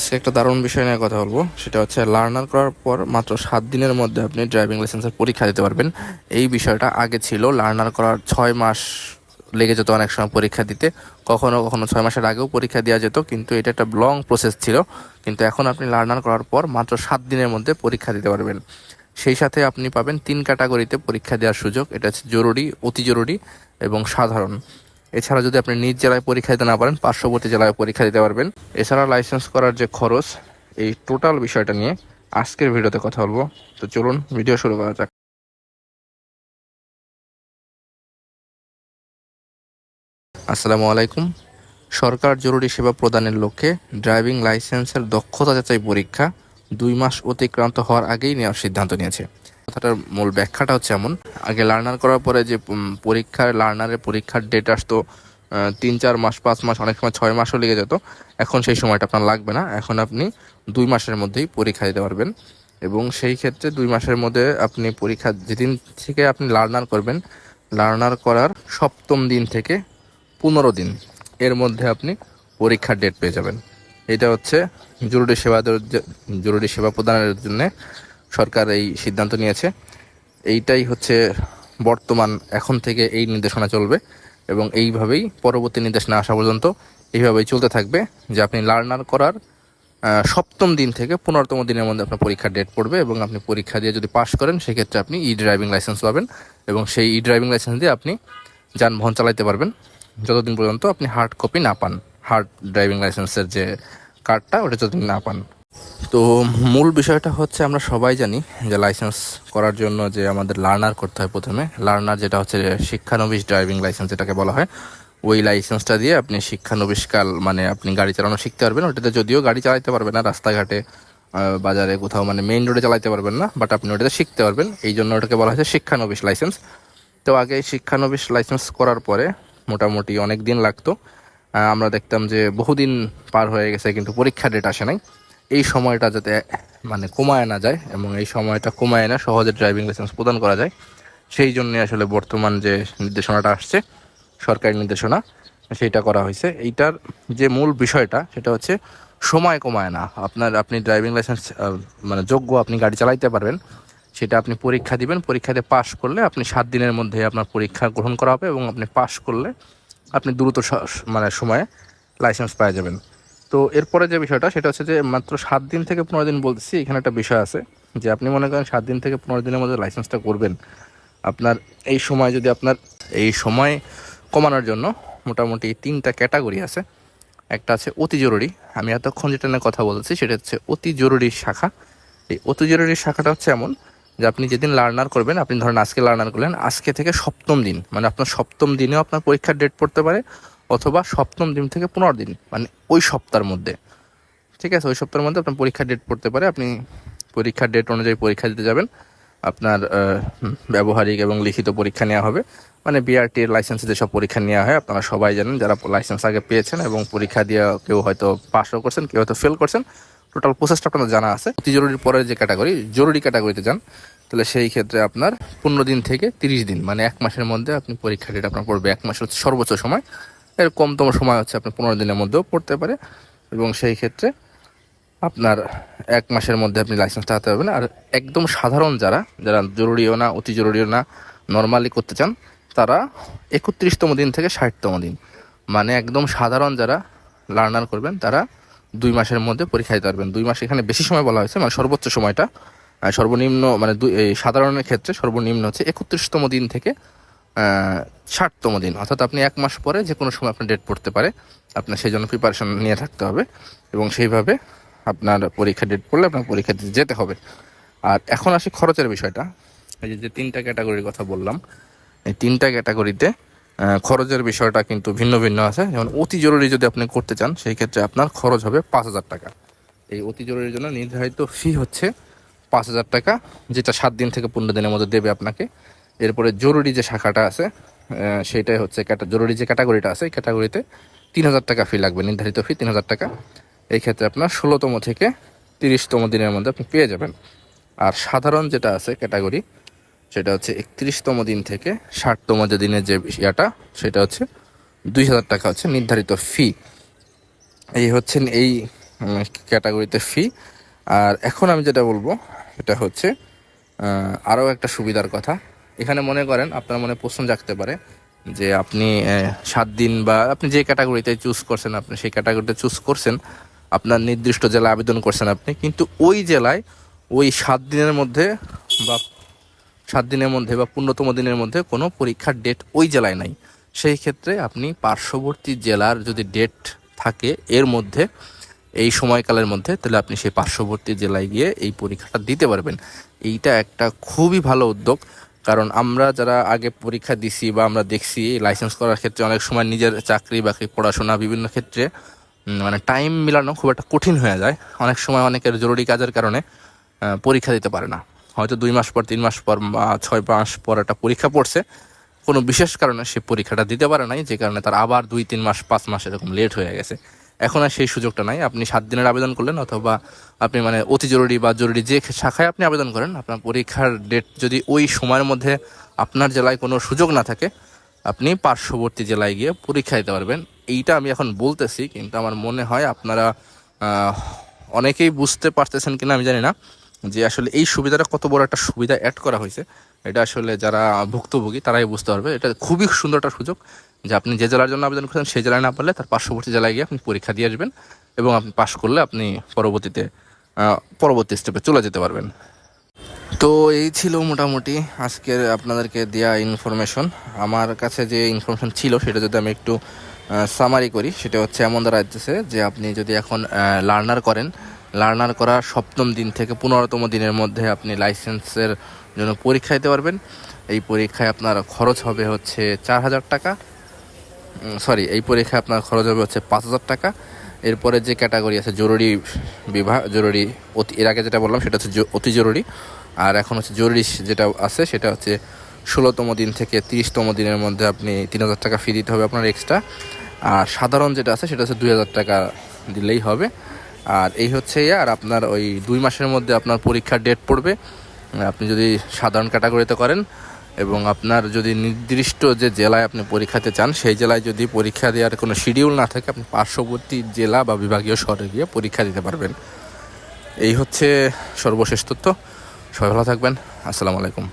আজকে একটা দারুণ বিষয় নিয়ে কথা বলব। সেটা হচ্ছে লার্নার করার পর মাত্র সাত দিনের মধ্যে আপনি ড্রাইভিং লাইসেন্সের পরীক্ষা দিতে পারবেন। এই বিষয়টা আগে ছিল লার্নার করার ছয় মাস লেগে যেত অনেক সময় পরীক্ষা দিতে। কখনো কখনো ছয় মাসের আগেও পরীক্ষা দেওয়া যেত, কিন্তু এটা একটা লং প্রসেস ছিল। কিন্তু এখন আপনি লার্নার করার পর মাত্র সাত দিনের মধ্যে পরীক্ষা দিতে পারবেন। সেই সাথে আপনি পাবেন তিন ক্যাটাগরিতে পরীক্ষা দেওয়ার সুযোগ। এটা হচ্ছে জরুরি, অতি জরুরি এবং সাধারণ। এছাড়া যদি আপনি নিজ জেলায় পরীক্ষা দিতে না পারেন, পার্শ্ববর্তী জেলায় পরীক্ষা দিতে পারবেন। এছাড়া লাইসেন্স করার যে খরচ, এই টোটাল বিষয়টা নিয়ে আজকের ভিডিওতে কথা বলব। তো চলুন ভিডিও শুরু করা যাক। আসসালামু আলাইকুম। সরকার জরুরি সেবা প্রদানের লক্ষ্যে ড্রাইভিং লাইসেন্সের দক্ষতা যাচাই পরীক্ষা দুই মাস অতিক্রান্ত হওয়ার আগেই নেওয়ার সিদ্ধান্ত নিয়েছে। কথাটার মূল ব্যাখ্যাটা হচ্ছে এমন। আগে লার্নার করার পরে যে পরীক্ষার লার্নারের পরীক্ষার ডেট আসতো তিন, চার মাস, পাঁচ মাস, অনেক সময় ছয় মাসও লেগে যেত। এখন সেই সময়টা আপনার লাগবে না। এখন আপনি দুই মাসের মধ্যেই পরীক্ষা দিতে পারবেন। এবং সেই ক্ষেত্রে দুই মাসের মধ্যে আপনি পরীক্ষা, যেদিন থেকে আপনি লার্নার করবেন লার্নার করার সপ্তম দিন থেকে পনেরো দিন এর মধ্যে আপনি পরীক্ষার ডেট পেয়ে যাবেন। এটা হচ্ছে জরুরি সেবা জরুরি সেবা প্রদানের জন্য সরকার এই সিদ্ধান্ত নিয়েছে। এইটাই হচ্ছে বর্তমান, এখন থেকে এই নির্দেশনা চলবে এবং এইভাবেই পরবর্তী নির্দেশনা আসা পর্যন্ত এইভাবেই চলতে থাকবে যে আপনি লার্নার করার সপ্তম দিন থেকে পনেরোতম দিনের মধ্যে আপনার পরীক্ষার ডেট পড়বে এবং আপনি পরীক্ষা দিয়ে যদি পাশ করেন, সেক্ষেত্রে আপনি ই ড্রাইভিং লাইসেন্স পাবেন এবং সেই ই ড্রাইভিং লাইসেন্স দিয়ে আপনি যানবাহন চালাইতে পারবেন। যতদিন পর্যন্ত আপনি হার্ড কপি না পান হার্ড ড্রাইভিং লাইসেন্সের যে কার্ডটা ওটা যতদিন না পান। তো মূল বিষয়টা হচ্ছে আমরা সবাই জানি যে লাইসেন্স করার জন্য যে আমাদের লার্নার করতে হয় প্রথমে। লার্নার যেটা হচ্ছে শিক্ষানবিশ ড্রাইভিং লাইসেন্স যেটাকে বলা হয়, ওই লাইসেন্সটা দিয়ে আপনি শিক্ষানবিশকাল মানে আপনি গাড়ি চালানো শিখতে পারবেন। ওটাতে যদিও গাড়ি চালাতে পারবেন না, রাস্তাঘাটে বাজারে কোথাও মানে মেইন রোডে চালাতে পারবেন না বাট আপনি ওটাতে শিখতে পারবেন। এই জন্য ওটাকে বলা হয়েছে শিক্ষানবিশ লাইসেন্স তো আগে শিক্ষানবিশ লাইসেন্স করার পরে মোটামুটি অনেক দিন লাগতো আমরা দেখতাম যে বহুদিন পার হয়ে গেছে, কিন্তু পরীক্ষা ডেট আসে নাই। এই সময়টা যাতে মানে কমায় না যায় এবং এই সময়টা কমায় না, সহজে ড্রাইভিং লাইসেন্স প্রদান করা যায়। সেই জন্যে আসলে বর্তমান যে নির্দেশনাটা আসছে, সরকারি নির্দেশনা, সেইটা করা হয়েছে। এইটার যে মূল বিষয়টা, সেটা হচ্ছে সময় কমায় না। আপনার, আপনি ড্রাইভিং লাইসেন্স মানে যোগ্য আপনি গাড়ি চালাইতে পারবেন, সেটা আপনি পরীক্ষা দিবেন। পরীক্ষাতে পাশ করলে আপনি সাত দিনের মধ্যে আপনার পরীক্ষা গ্রহণ করা হবে এবং আপনি পাশ করলে আপনি দ্রুত মানে সময়ে লাইসেন্স পেয়ে যাবেন। তো এরপরে যে বিষয়টা, সেটা হচ্ছে যে মাত্র সাত দিন থেকে পনেরো দিন বলতেছি, এখানে একটা বিষয় আছে যে আপনি মনে করেন সাত দিন থেকে পনেরো দিনের মধ্যে লাইসেন্সটা করবেন। আপনার এই সময় যদি আপনার এই সময় কমানোর জন্য মোটামুটি তিনটা ক্যাটাগরি আছে। একটা আছে অতি জরুরি, আমি এতক্ষণ যেটা নিয়ে কথা বলছি সেটা হচ্ছে অতি জরুরি শাখা। এই অতি জরুরি শাখাটা হচ্ছে এমন যে আপনি যেদিন লার্নার করবেন, আপনি ধরেন আজকে লার্নার করলেন, আজকে থেকে সপ্তম দিন মানে আপনার সপ্তম দিনেও আপনার পরীক্ষার ডেট পড়তে পারে অথবা সপ্তম দিন থেকে পনেরো দিন মানে ওই সপ্তাহের মধ্যে। ঠিক আছে? ওই সপ্তাহের মধ্যে আপনার পরীক্ষার ডেট পড়তে পারে। আপনি পরীক্ষার ডেট অনুযায়ী পরীক্ষা দিতে যাবেন। আপনার ব্যবহারিক এবং লিখিত পরীক্ষা নেওয়া হবে। মানে বিআরটির লাইসেন্সে যেসব পরীক্ষা নেওয়া হয়, আপনারা সবাই জানেন যারা লাইসেন্স আগে পেয়েছেন এবং পরীক্ষা দিয়ে কেউ হয়তো পাসও করছেন, কেউ হয়তো ফেল করছেন টোটাল প্রসেসটা আপনাদের জানা আছে। অতি জরুরির পরের যে ক্যাটাগরি জরুরি ক্যাটাগরিতে যান, তাহলে সেই ক্ষেত্রে আপনার পনেরো দিন থেকে তিরিশ দিন মানে এক মাসের মধ্যে আপনি পরীক্ষা ডেট আপনার পড়বে। এক মাস হচ্ছে সর্বোচ্চ সময়। এর কমতম সময় হচ্ছে আপনি পনেরো দিনের মধ্যেও পড়তে পারে এবং সেই ক্ষেত্রে আপনার এক মাসের মধ্যে আপনি লাইসেন্সটা হাতে পাবেন আর একদম সাধারণ যারা যারা জরুরিও না, অতি জরুরিও না নর্মালি করতে চান, তারা একত্রিশতম দিন থেকে ষাটতম দিন মানে একদম সাধারণ যারা লার্নার করবেন, তারা দুই মাসের মধ্যে পরীক্ষা দিতে পারবেন। দুই মাস এখানে বেশি সময় বলা হয়েছে মানে সর্বোচ্চ সময়টা সর্বনিম্ন মানে সাধারণের ক্ষেত্রে সর্বনিম্ন হচ্ছে একত্রিশতম দিন থেকে ষাটতম দিন, অর্থাৎ আপনি এক মাস পরে যে কোনো সময় আপনার ডেট পড়তে পারে, আপনার সেই জন্য প্রিপারেশন নিয়ে থাকতে হবে এবং সেইভাবে আপনার পরীক্ষা ডেট পড়লে আপনার পরীক্ষা দিতে যেতে হবে। আর এখন আসি খরচের বিষয়টা। এই যে- তিনটা ক্যাটাগরির কথা বললাম, এই তিনটা ক্যাটাগরিতে খরচের বিষয়টা কিন্তু ভিন্ন ভিন্ন আছে। যেমন অতি জরুরি যদি আপনি করতে চান, সেই ক্ষেত্রে আপনার খরচ হবে পাঁচ হাজার টাকা। এই অতি জরুরির জন্য নির্ধারিত ফি হচ্ছে পাঁচ হাজার টাকা, যেটা সাত দিন থেকে পনেরো দিনের মধ্যে দেবে আপনাকে। এরপরে জরুরি যে শাখাটা আছে আহ, সেইটাই হচ্ছে জরুরি যে ক্যাটাগরিটা আছে ক্যাটাগরিতে তিন হাজার টাকা ফি লাগবে নির্ধারিত ফি তিন হাজার টাকা। এই ক্ষেত্রে আপনার ষোলোতম থেকে তিরিশতম দিনের মধ্যে আপনি পেয়ে যাবেন। আর সাধারণ যেটা আছে ক্যাটাগরি সেটা হচ্ছে একত্রিশতম দিন থেকে ষাটতম যে দিনের যে ইয়াটা সেটা হচ্ছে দুই হাজার টাকা হচ্ছে নির্ধারিত ফি এই হচ্ছেন এই ক্যাটাগরিতে ফি আর এখন আমি যেটা বলব সেটা হচ্ছে আরও একটা সুবিধার কথা। এখানে মনে করেন, আপনার মনে প্রশ্ন জাগতে পারে যে আপনি সাত দিন বা আপনি যে ক্যাটাগরিতে চুজ করছেন, আপনি সেই ক্যাটাগরিতে চুজ করছেন, আপনার নির্দিষ্ট জেলায় আবেদন করছেন আপনি, কিন্তু ওই জেলায় ওই সাত দিনের মধ্যে বা সাত দিনের মধ্যে বা পূর্ণতম দিনের মধ্যে কোনো পরীক্ষার ডেট ওই জেলায় নাই। সেই ক্ষেত্রে আপনি পার্শ্ববর্তী জেলার যদি ডেট থাকে এর মধ্যে, এই সময়কালের মধ্যে, তাহলে আপনি সেই পার্শ্ববর্তী জেলায় গিয়ে এই পরীক্ষাটা দিতে পারবেন। এইটা একটা খুবই ভালো উদ্যোগ। কারণ আমরা যারা আগে পরীক্ষা দিছি বা আমরা দেখছি লাইসেন্স করার ক্ষেত্রে অনেক সময় নিজের চাকরি, বাকরি, পড়াশোনা বিভিন্ন ক্ষেত্রে মানে টাইম মিলানো খুব একটা কঠিন হয়ে যায়। অনেক সময় অনেকের জরুরি কাজের কারণে পরীক্ষা দিতে পারে না। হয়তো দুই মাস পর, তিন মাস পর বা ছয় মাস পর একটা পরীক্ষা পড়ছে। কোনো বিশেষ কারণে সে পরীক্ষাটা দিতে পারে নাই, যে কারণে তার আবার দুই, তিন মাস, পাঁচ মাস এরকম লেট হয়ে গেছে। এখন আর সেই সুযোগটা নাই। আপনি সাত দিনের আবেদন করলেন অথবা আপনি মানে অতি জরুরি বা জরুরি যে শাখায় আপনি আবেদন করেন, আপনার পরীক্ষার ডেট যদি ওই সময়ের মধ্যে আপনার জেলায় কোনো সুযোগ না থাকে, আপনি পার্শ্ববর্তী জেলায় গিয়ে পরীক্ষা দিতে পারবেন। এইটা আমি এখন বলতেছি, কিন্তু আমার মনে হয় আপনারা অনেকেই বুঝতে পারতেছেন কিনা আমি জানি না, যে আসলে এই সুবিধাটা কত বড় একটা সুবিধা অ্যাড করা হয়েছে। এটা আসলে যারা ভুক্তভোগী, তারাই বুঝতে পারবে। এটা খুবই সুন্দর একটা সুযোগ। যে আপনি যে জেলার জন্য আবেদন করেন সেই জেলায় না পারলে তার পার্শ্ববর্তী জেলায় গিয়ে আপনি পরীক্ষা দিয়ে আসবেন এবং আপনি পাশ করলে আপনি পরবর্তীতে পরবর্তী স্টেপে চলে যেতে পারবেন। তো এই ছিল মোটামুটি আজকের আপনাদেরকে দেওয়া ইনফরমেশন আমার কাছে যে ইনফরমেশন ছিল, সেটা যদি আমি একটু সামারি করি, সেটা হচ্ছে এমন দাঁড়াচ্ছে যে আপনি যদি এখন লার্নার করেন লার্নার করা সপ্তম দিন থেকে পনেরোতম দিনের মধ্যে আপনি লাইসেন্সের জন্য পরীক্ষা দিতে পারবেন। এই পরীক্ষায় আপনার খরচ হবে হচ্ছে চার হাজার টাকা। সরি এই পরীক্ষায় আপনার খরচ হবে হচ্ছে পাঁচ হাজার টাকা। এরপরে যে ক্যাটাগরি আছে, জরুরি বিভাগ, জরুরি অতি এর আগে যেটা বললাম, সেটা হচ্ছে অতি জরুরি। আর এখন হচ্ছে জরুরি যেটা আছে, সেটা হচ্ছে ষোলোতম দিন থেকে তিরিশতম দিনের মধ্যে আপনি তিন হাজার টাকা ফি দিতে হবে আপনার এক্সট্রা আর সাধারণ যেটা আছে, সেটা হচ্ছে দুই হাজার টাকা দিলেই হবে। আর এই হচ্ছে আর আপনার ওই দুই মাসের মধ্যে আপনার পরীক্ষার ডেট পড়বে। আপনি যদি সাধারণ ক্যাটাগরিতে করেন এবং আপনার যদি নির্দিষ্ট যে জেলায় আপনি পরীক্ষাতে চান, সেই জেলায় যদি পরীক্ষা দেওয়ার কোনো শিডিউল না থাকে, আপনি পার্শ্ববর্তী জেলা বা বিভাগীয় শহরে গিয়ে পরীক্ষা দিতে পারবেন। এই হচ্ছে সর্বশেষ তথ্য। সবাই ভালো থাকবেন। আসসালামু আলাইকুম।